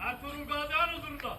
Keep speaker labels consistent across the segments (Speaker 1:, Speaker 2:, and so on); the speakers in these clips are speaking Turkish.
Speaker 1: Ertuğrul Gazi Han huzurunda.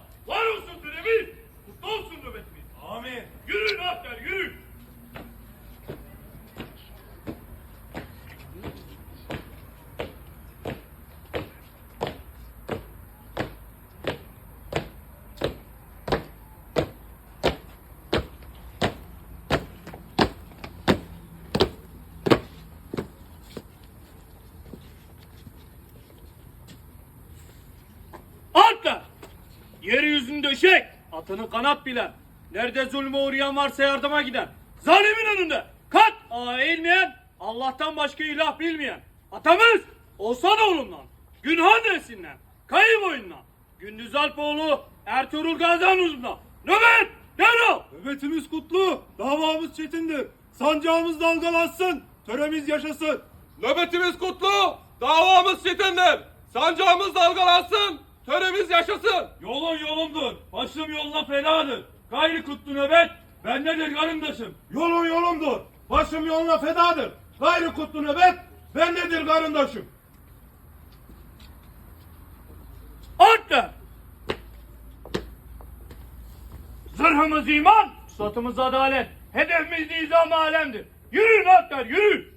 Speaker 1: Yeryüzünü döşek, atını kanat bilen, nerede zulme uğrayan varsa yardıma giden, zalimin önünde kat ağa eğilmeyen, Allah'tan başka ilah bilmeyen, atamız Oğuzhan oğlundan, Günhan nesinden, Kayı boyundan, Gündüz Alpoğlu, Ertuğrul Gazi Han huzurunda, nöbet, derhal!
Speaker 2: Nöbetimiz kutlu, davamız çetindir. Sancağımız dalgalansın, töremiz yaşasın.
Speaker 3: Nöbetimiz kutlu, davamız çetindir. Sancağımız dalgalansın, töremiz yaşasın.
Speaker 1: Yolun yolumdur, başım yoluna fedadır. Gayri kutlu nöbet, bendedir karındaşım.
Speaker 2: Yolun yolumdur, başım yoluna fedadır. Gayrı kutlu nöbet, bendedir karındaşım.
Speaker 1: Atla! Zırhımız iman, satımız adalet, hedefimiz nizam alemdir. Yürüyün atlar, yürüyün!